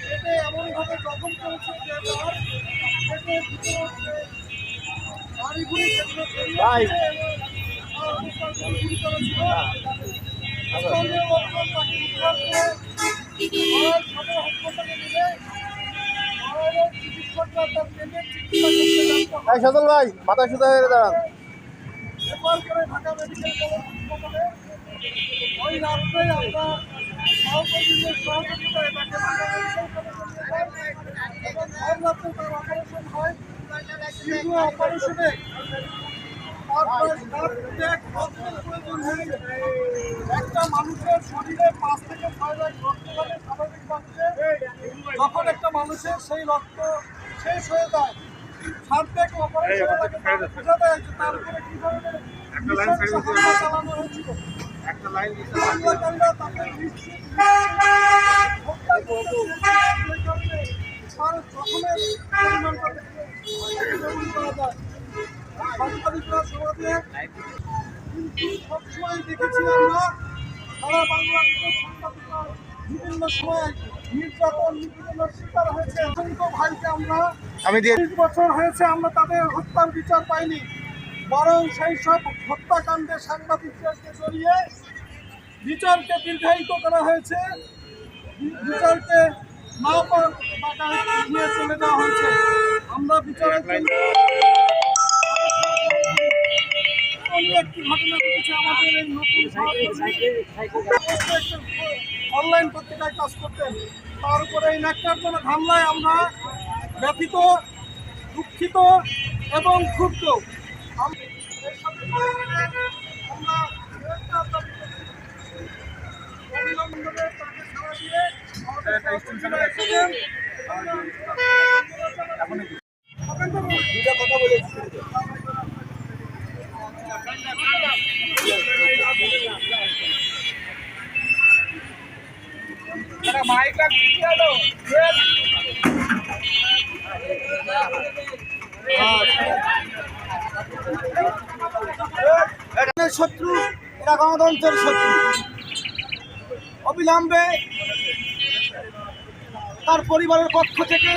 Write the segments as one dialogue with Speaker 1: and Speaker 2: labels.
Speaker 1: পেটে এমনভাবে জখম করেছে যে তার পেটের ভিতরে সেগুলো হয়।
Speaker 2: সজল ভাই মাথা সুতা হয়ে দাঁড়ান।
Speaker 1: করে ঢাকা মেডিকেল কলেজ হাসপাতালে ওই রাত্রে আমরা অপারেশন হয় একটা মানুষের শরীরে পাঁচ থেকে ছয় লাখ রক্ত থাকে স্বাভাবিক মানুষের যখন একটা মানুষের সেই রক্ত শেষ হয়ে যায় সার্ধেক অপারেশনে তাকে বোঝা দেয় যে তার উপরে কি ধরনের চালানো হয়েছিল কিন্তু সবসময় দেখেছি আমরা সারা বাংলাদেশের সাংবাদিকরা বিভিন্ন সময় নির্যাতন নিপীড়নের শিকার হয়েছে ভাইকে আমরা
Speaker 2: আমি
Speaker 1: বছর হয়েছে আমরা তাদের হত্যার বিচার পাইনি। বরং সেই সব হত্যাকাণ্ডে সাংবাদিকদেরকে জড়িয়ে বিচারকে দীর্ঘায়িত করা হয়েছে। বিচারকে না নিয়ে চলে যাওয়া হয়েছে। আমরা বিচারের জন্য একটি ঘটনা এই নতুন অনলাইন কাজ আমরা ব্যথিত, দুঃখিত এবং ক্ষুব্ধ। আম- এর সাথে আমরা গ্রেপ্তার দাবি করছি। অবিলম্বে তাকে ছাড়া দিয়ে আমাদের শত্রু, এরা গণতন্ত্রের শত্রু। অবিলম্বে তার পরিবারের পক্ষ থেকে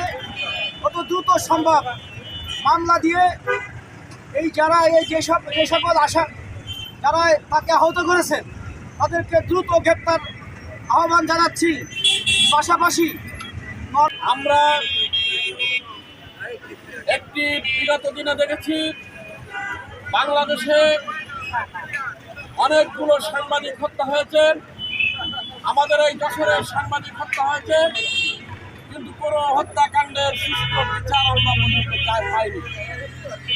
Speaker 1: কত দ্রুত সম্ভব মামলা দিয়ে এই যারা এই যে সব, যে সকল আশা, যারা তাকে আহত করেছেন তাদেরকে দ্রুত গ্রেপ্তার আহ্বান জানাচ্ছি। পাশাপাশি
Speaker 3: আমরা একটি বিগত দিনে দেখেছি বাংলাদেশে অনেকগুলো সাংবাদিক হত্যা হয়েছে। আমাদের এই যশোরের সাংবাদিক হত্যা হয়েছে। কিন্তু কোনো হত্যাকাণ্ডের সুষ্ঠু বিচার আমরা পর্যন্ত চাই পাইনি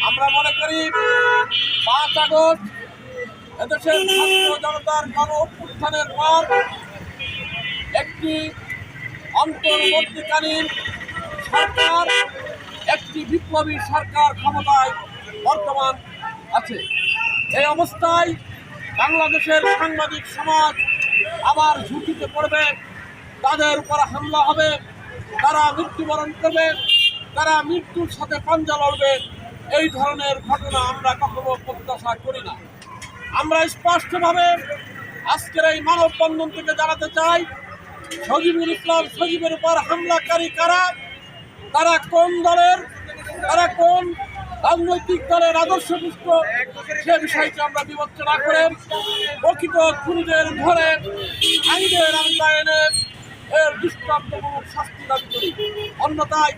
Speaker 3: আমরা মনে করি পাঁচ আগস্ট এদেশের ছাত্র জনতার গণ অভ্যুত্থানের পর একটি অন্তর্বর্তীকালীন সরকার, একটি বিপ্লবী সরকার ক্ষমতায় বর্তমান আছে। এই অবস্থায় বাংলাদেশের সাংবাদিক সমাজ আবার ঝুঁকিতে পড়বে। তাদের উপর হামলা হবে, তারা মৃত্যুবরণ করবে, তারা মৃত্যুর সাথে পাঞ্জা লড়বে। এই ধরনের ঘটনা আমরা কখনো প্রত্যাশা করি না। আমরা স্পষ্টভাবে আজকের এই মানববন্ধন থেকে জানাতে চাই, সজিবুল ইসলাম সজীবের উপর হামলাকারী কারা? তারা কোন দলের? তারা কোন রাজনৈতিক দলের আদর্শ পুষ্ট, সে বিষয়টি আমরা বিবেচনা করে প্রকৃত খুনিদের ধরে আইনের আওতায় এর দৃষ্টান্তমূলক শাস্তি দাবি করি। অন্যথায়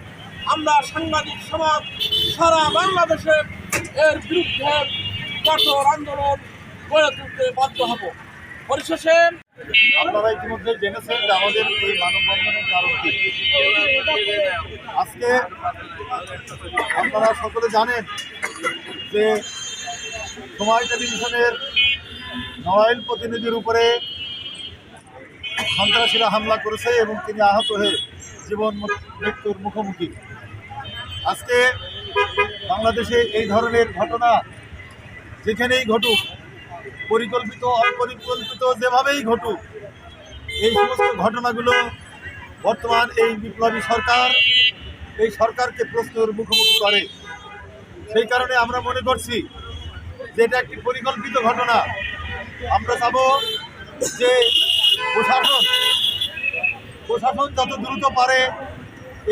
Speaker 3: আমরা সাংবাদিক সমাজ, সারা বাংলাদেশে এর বিরুদ্ধে কঠোর আন্দোলন গড়ে তুলতে বাধ্য হব। পরিশেষে
Speaker 2: আপনারা ইতিমধ্যে জেনেছেন যে আমাদের এই মানববন্ধনের কারণ কি। আজকে আপনারা সকলে জানেন যে সময় টেলিভিশনের নড়াইল প্রতিনিধির উপরে সন্ত্রাসীরা হামলা করেছে এবং তিনি আহত হয়ে জীবন মৃত্যুর মুখোমুখি। আজকে বাংলাদেশে এই ধরনের ঘটনা যেখানেই ঘটুক পরিকল্পিত, অপরিকল্পিত যেভাবেই ঘটুক, এই সমস্ত ঘটনাগুলো বর্তমান এই বিপ্লবী সরকার, এই সরকারকে প্রশ্নের মুখোমুখি করে। সেই কারণে আমরা মনে করছি যে এটা একটি পরিকল্পিত ঘটনা। আমরা চাবো যে প্রশাসন প্রশাসন যত দ্রুত পারে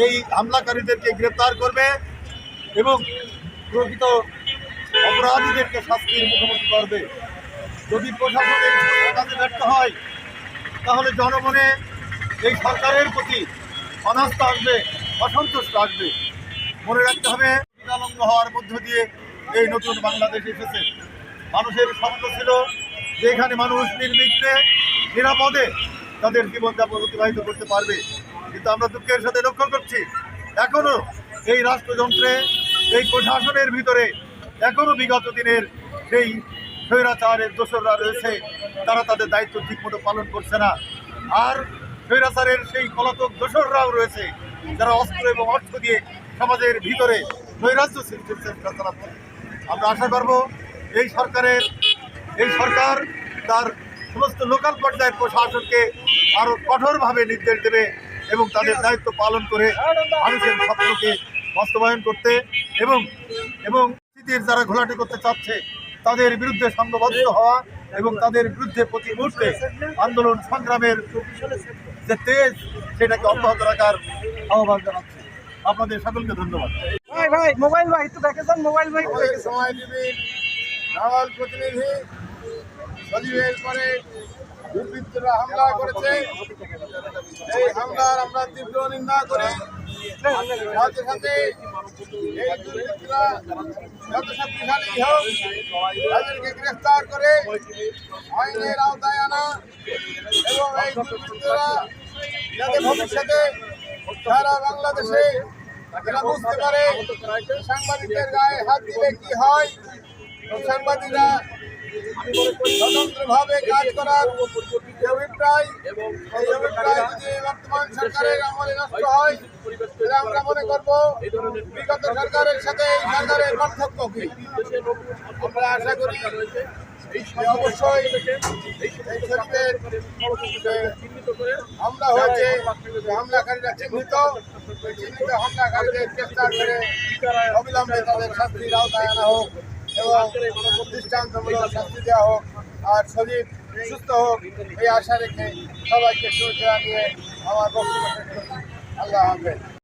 Speaker 2: এই হামলাকারীদেরকে গ্রেপ্তার করবে এবং প্রকৃত অপরাধীদেরকে শাস্তির মুখোমুখি করবে। যদি প্রশাসন এই কাজে ব্যর্থ হয়, তাহলে জনগণে এই সরকারের প্রতি অনাস্থা আসবে, অসন্তুষ্ট আসবে। মনে রাখতে হবে বিকালঙ্গ হওয়ার মধ্য দিয়ে এই নতুন বাংলাদেশ এসেছে। মানুষের স্বপ্ন ছিল যে এখানে মানুষ নির্বিঘ্নে, নিরাপদে তাদের জীবনযাপন অতিবাহিত করতে পারবে। কিন্তু আমরা দুঃখের সাথে লক্ষ্য করছি, এখনও এই রাষ্ট্রযন্ত্রে, এই প্রশাসনের ভিতরে এখনও বিগত দিনের সেই স্বৈরাচারের দোসররা রয়েছে, তারা তাদের দায়িত্ব ঠিকমতো পালন করছে না। আর স্বৈরাচারের সেই পলাতক দোসররাও রয়েছে, যারা অস্ত্র এবং অর্থ দিয়ে সমাজের ভিতরে নৈরাজ্য সৃষ্টির চেষ্টা চালাচ্ছে। আমরা আশা করব, এই সরকারের, এই সরকার তার সমস্ত লোকাল পর্যায়ের প্রশাসনকে আরও কঠোরভাবে নির্দেশ দেবে এবং তাদের দায়িত্ব পালন করে মানুষের স্বপ্নকে বাস্তবায়ন করতে এবং এবং পরিস্থিতির যারা ঘোলাটে করতে চাচ্ছে তাদের বিরুদ্ধে সংঘবদ্ধ হওয়া এবং তাদের বিরুদ্ধে প্রতি মুহূর্তে আন্দোলন সংগ্রামের যে তেজ সেটাকে অব্যাহত রাখার আহ্বান জানাচ্ছি। আপনাদের সকলকে ধন্যবাদ।
Speaker 1: ভাই ভাই মোবাইল ভাই একটু দেখে যান মোবাইল ভাই।
Speaker 2: সময় প্রতিনিধি সজীবের পরে দুর্বৃত্তরা হামলা করেছে। এই হামলার আমরা তীব্র নিন্দা করি। তাদেরকে গ্রেফতার করে আওতায় আনা এবং এই ভবিষ্যতে সারা বাংলাদেশে এরা বুঝতে পারে সাংবাদিকদের গায়ে হাত দিলে কি হয় সাংবাদিকরা স্বতন্ত্রভাবে কাজ করার অভিপ্রায় এই অভিপ্রায় যদি বর্তমান সরকারের আমলে নষ্ট হয়, তাহলে আমরা মনে করব বিগত সরকারের সাথে এই সরকারের পার্থক্য কি? আমরা আশা করি অবশ্যই এই শরীরের হামলা হয়েছে হামলাকারীরা চিহ্নিত চিহ্নিত হামলাকারীদের গ্রেফতার করে অবিলম্বে তাদের শাস্তির আওতায় আনা হোক। এবং দৃষ্টান্তমূলক শাস্তি দেওয়া হোক আর শরীর সুস্থ হোক, এই আশা রেখে সবাইকে শুভেচ্ছা নিয়ে আমার বক্তব্য আল্লাহ হাফেজ।